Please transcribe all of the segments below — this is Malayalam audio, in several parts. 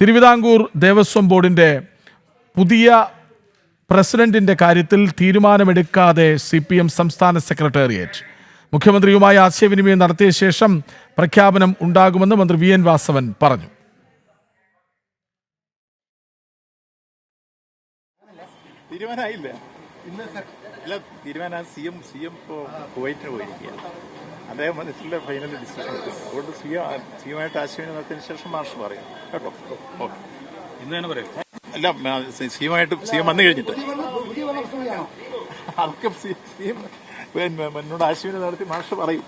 തിരുവിതാംകൂർ ദേവസ്വം ബോർഡിന്റെ പുതിയ പ്രസിഡന്റിന്റെ കാര്യത്തിൽ തീരുമാനമെടുക്കാതെ സി പി എം സംസ്ഥാന സെക്രട്ടേറിയറ്റ്. മുഖ്യമന്ത്രിയുമായി ആശയവിനിമയം നടത്തിയ ശേഷം പ്രഖ്യാപനം ഉണ്ടാകുമെന്ന് മന്ത്രി വി എൻ വാസവൻ പറഞ്ഞു. തീരുമാനമായില്ല? അല്ല തീരുമാനം സി എം സി എം ഇപ്പോൾ കുവൈറ്റിന് പോയിരിക്കുകയാണ്. അദ്ദേഹം വന്നിട്ടില്ല ഫൈനൽ ഡിസിഷൻ അതുകൊണ്ട് സി സിയുമായിട്ട് ആശയം നടത്തിയതിനു ശേഷം മാർഷ് പറയും കേട്ടോ? ഓക്കെ ഇന്ന് തന്നെ പറയും. അല്ല സിയുമായിട്ട് സി എം വന്നു കഴിഞ്ഞിട്ട്. അതൊക്കെ സി എം എന്നോട് ആശയവിനിമയം നടത്തി മാർഷ് പറയും.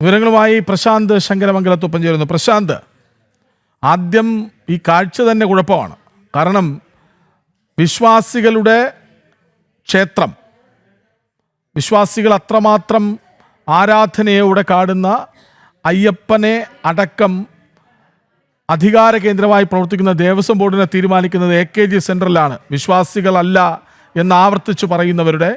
വിവരങ്ങളുമായി പ്രശാന്ത് ശങ്കരമംഗലത്തൊപ്പം ചേരുന്നു. പ്രശാന്ത് ആദ്യം ഈ കാഴ്ച തന്നെ കുഴപ്പമാണ്. കാരണം വിശ്വാസികളുടെ ക്ഷേത്രം വിശ്വാസികൾ അത്രമാത്രം ആരാധനയോടെ കാടുന്ന അയ്യപ്പനെ അടക്കം അധികാര കേന്ദ്രമായി പ്രവർത്തിക്കുന്ന ദേവസ്വം ബോർഡിനെ തീരുമാനിക്കുന്നത് എ കെ ജി സെൻട്രലാണ് വിശ്വാസികളല്ല എന്ന് ആവർത്തിച്ചു പറയുന്നവരുടെ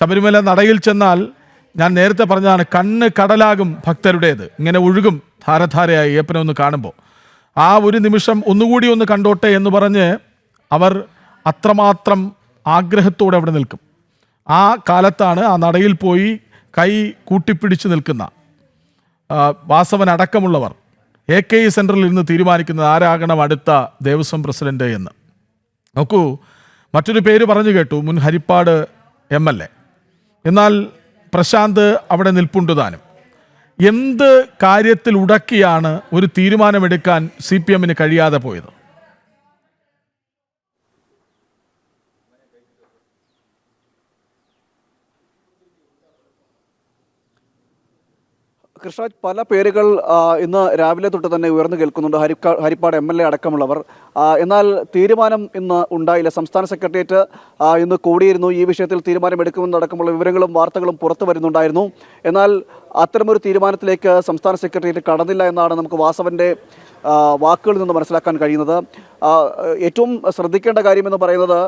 ശബരിമല നടയിൽ ചെന്നാൽ ഞാൻ നേരത്തെ പറഞ്ഞതാണ് കണ്ണ് കടലാകും ഭക്തരുടേത്. ഇങ്ങനെ ഒഴുകും ധാരധാരയായി അയ്യപ്പനെ ഒന്ന് കാണുമ്പോൾ. ആ ഒരു നിമിഷം ഒന്നുകൂടി ഒന്ന് കണ്ടോട്ടെ എന്ന് പറഞ്ഞ് അവർ അത്രമാത്രം ആഗ്രഹത്തോടെ അവിടെ നിൽക്കും. ആ കാലത്താണ് ആ നടയിൽ പോയി കൈ കൂട്ടിപ്പിടിച്ച് നിൽക്കുന്ന വാസവൻ അടക്കമുള്ളവർ എ കെ ഇ സെന്ററിൽ ഇരുന്ന് തീരുമാനിക്കുന്നത് ആരാകണം അടുത്ത ദേവസ്വം പ്രസിഡന്റ് എന്ന്. നോക്കൂ മറ്റൊരു പേര് പറഞ്ഞു കേട്ടു മുൻ ഹരിപ്പാട് എം എൽ എ. എന്നാൽ പ്രശാന്ത് അവിടെ നിൽപ്പുണ്ട് താനും. എന്ത് കാര്യത്തിൽ ഉടക്കിയാണ് ഒരു തീരുമാനമെടുക്കാൻ സി പി എമ്മിന് കഴിയാതെ പോയത്? കൃഷ്ണരാജ് പല പേരുകൾ ഇന്ന് രാവിലെ തൊട്ട് തന്നെ ഉയർന്നു കേൾക്കുന്നുണ്ട്. ഹരിക്കാ ഹരിപ്പാട് എം എൽ എ അടക്കമുള്ളവർ. എന്നാൽ തീരുമാനം ഇന്ന് ഉണ്ടായില്ല. സംസ്ഥാന സെക്രട്ടേറിയറ്റ് ഇന്ന് കൂടിയിരുന്നു. ഈ വിഷയത്തിൽ തീരുമാനമെടുക്കുമെന്നടക്കമുള്ള വിവരങ്ങളും വാർത്തകളും പുറത്തു വരുന്നുണ്ടായിരുന്നു. എന്നാൽ അത്തരമൊരു തീരുമാനത്തിലേക്ക് സംസ്ഥാന സെക്രട്ടേറിയറ്റ് കടന്നില്ല എന്നാണ് നമുക്ക് വാസവന്റെ ആ, വാക്കുകളിൽ നിന്ന് മനസ്സിലാക്കാൻ കഴിയുന്നത്. ഏറ്റവും ശ്രദ്ധിക്കേണ്ട കാര്യമെന്ന് പറയുന്നത്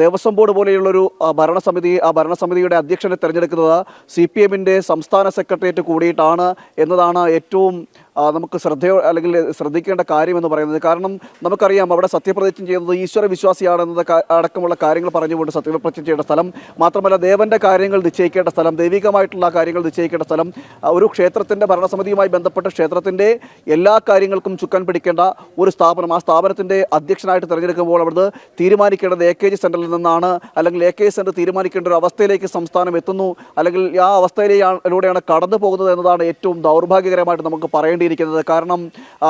ദേവസ്വം ബോർഡ് പോലെയുള്ളൊരു ഭരണസമിതി ആ ഭരണസമിതിയുടെ അധ്യക്ഷനെ തിരഞ്ഞെടുക്കുന്നത് സി പി എമ്മിന്റെ സംസ്ഥാന സെക്രട്ടേറിയറ്റ് കൂടിയിട്ടാണ് എന്നതാണ് ഏറ്റവും നമുക്ക് ശ്രദ്ധയോ അല്ലെങ്കിൽ ശ്രദ്ധിക്കേണ്ട കാര്യമെന്ന് പറയുന്നത് കാരണം നമുക്കറിയാം അവിടെ സത്യപ്രതിജ്ഞ ചെയ്യുന്നത് ഈശ്വര വിശ്വാസിയാണെന്നത് അടക്കമുള്ള കാര്യങ്ങൾ പറഞ്ഞുകൊണ്ട് സത്യപ്രതിജ്ഞ ചെയ്യേണ്ട സ്ഥലം. മാത്രമല്ല ദേവന്റെ കാര്യങ്ങൾ നിശ്ചയിക്കേണ്ട സ്ഥലം ദൈവികമായിട്ടുള്ള കാര്യങ്ങൾ നിശ്ചയിക്കേണ്ട സ്ഥലം ഒരു ക്ഷേത്രത്തിന്റെ ഭരണസമിതിയുമായി ബന്ധപ്പെട്ട ക്ഷേത്രത്തിന്റെ എല്ലാ കാര്യങ്ങൾക്കും ചുക്കാൻ പിടിക്കേണ്ട ഒരു സ്ഥാപനം. ആ സ്ഥാപനത്തിന്റെ അധ്യക്ഷനായിട്ട് തിരഞ്ഞെടുക്കുമ്പോൾ അവിടുന്ന് തീരുമാനിക്കേണ്ടത് എ കെ ജി സെന്ററിൽ നിന്നാണ്. അല്ലെങ്കിൽ എ കെ ജി സെന്റർ തീരുമാനിക്കേണ്ട ഒരു അവസ്ഥയിലേക്ക് സംസ്ഥാനം എത്തുന്നു. അല്ലെങ്കിൽ ആ അവസ്ഥയിലൂടെയാണ് കടന്നു പോകുന്നത് എന്നതാണ് ഏറ്റവും ദൗർഭാഗ്യകരമായിട്ട് നമുക്ക് പറയേണ്ടിയിരിക്കുന്നത് കാരണം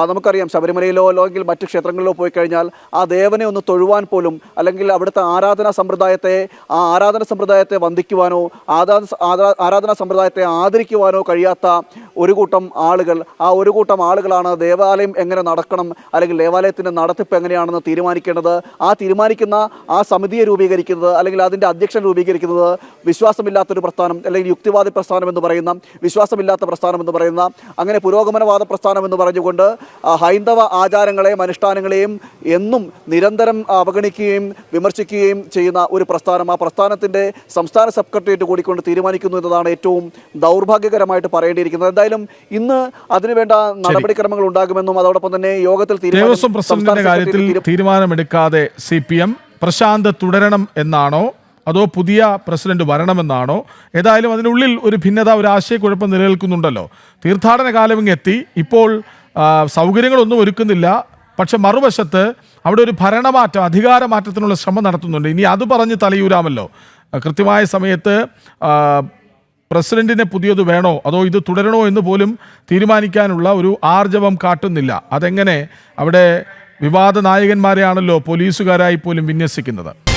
നമുക്കറിയാം ശബരിമലയിലോ അല്ലെങ്കിൽ മറ്റ് ക്ഷേത്രങ്ങളിലോ പോയി കഴിഞ്ഞാൽ ആ ദേവനെ ഒന്ന് തൊഴുവാൻ പോലും അല്ലെങ്കിൽ അവിടുത്തെ ആരാധനാ സമ്പ്രദായത്തെ ആ ആരാധന സമ്പ്രദായത്തെ വന്ദിക്കുവാനോ ആരാധന ആരാ- ആരാധനാ സമ്പ്രദായത്തെ ആദരിക്കുവാനോ കഴിയാത്ത ഒരു കൂട്ടം ആളുകൾ ആ ഒരു കൂട്ടം ആളുകളാണ് ദേവാലയം എങ്ങനെ നടക്കണം അല്ലെങ്കിൽ ദേവാലയത്തിന്റെ നടത്തിപ്പ് എങ്ങനെയാണെന്ന് തീരുമാനിക്കേണ്ടത്. ആ തീരുമാനിക്കുന്ന ആ സമിതിയെ രൂപീകരിക്കുന്നത് അല്ലെങ്കിൽ അതിന്റെ അധ്യക്ഷൻ രൂപീകരിക്കുന്നത് വിശ്വാസമില്ലാത്തൊരു പ്രസ്ഥാനം അല്ലെങ്കിൽ യുക്തിവാദി പ്രസ്ഥാനം എന്ന് പറയുന്ന വിശ്വാസമില്ലാത്ത പ്രസ്ഥാനം എന്ന് പറയുന്ന അങ്ങനെ പുരോഗമനവാദ പ്രസ്ഥാനം എന്ന് പറഞ്ഞുകൊണ്ട് ഹൈന്ദവ ആചാരങ്ങളെയും അനുഷ്ഠാനങ്ങളെയും എന്നും നിരന്തരം അവഗണിക്കുകയും വിമർശിക്കുകയും ചെയ്യുന്ന ഒരു പ്രസ്ഥാനം ആ പ്രസ്ഥാനത്തിന്റെ സംസ്ഥാന സെക്രട്ടേറിയറ്റ് കൂടിക്കൊണ്ട് തീരുമാനിക്കുന്നു എന്നതാണ് ഏറ്റവും ദൗർഭാഗ്യകരമായിട്ട് പറയേണ്ടിയിരിക്കുന്നത്. എന്തായാലും ഇന്ന് അതിനുവേണ്ട നടപടിക്രമങ്ങൾ ഉണ്ടാകുമെന്നും അതോടൊപ്പം തന്നെ യോഗത്തിൽ തീരുമാനം കാര്യത്തിൽ തീരുമാനമെടുക്കാതെ സി പി എം പ്രശാന്ത് തുടരണം എന്നാണോ അതോ പുതിയ പ്രസിഡന്റ് വരണമെന്നാണോ? ഏതായാലും അതിനുള്ളിൽ ഒരു ഭിന്നത ഒരു ആശയക്കുഴപ്പം നിലനിൽക്കുന്നുണ്ടല്ലോ. തീർത്ഥാടന കാലം എത്തി. ഇപ്പോൾ സൗകര്യങ്ങളൊന്നും ഒരുക്കുന്നില്ല. പക്ഷെ മറുവശത്ത് അവിടെ ഒരു ഭരണമാറ്റം അധികാരമാറ്റത്തിനുള്ള ശ്രമം നടത്തുന്നുണ്ട്. ഇനി അത് പറഞ്ഞ് തലയൂരാമല്ലോ. കൃത്യമായ സമയത്ത് പ്രസിഡന്റിനെ പുതിയത് വേണോ? അതോ ഇത് തുടരണോ എന്ന് പോലും തീരുമാനിക്കാനുള്ള ഒരു ആർജവം കാട്ടുന്നില്ല. അതെങ്ങനെ അവിടെ വിവാദ നായകന്മാരെയാണല്ലോ പോലീസുകാരായി പോലും വിന്യസിക്കുന്നത്?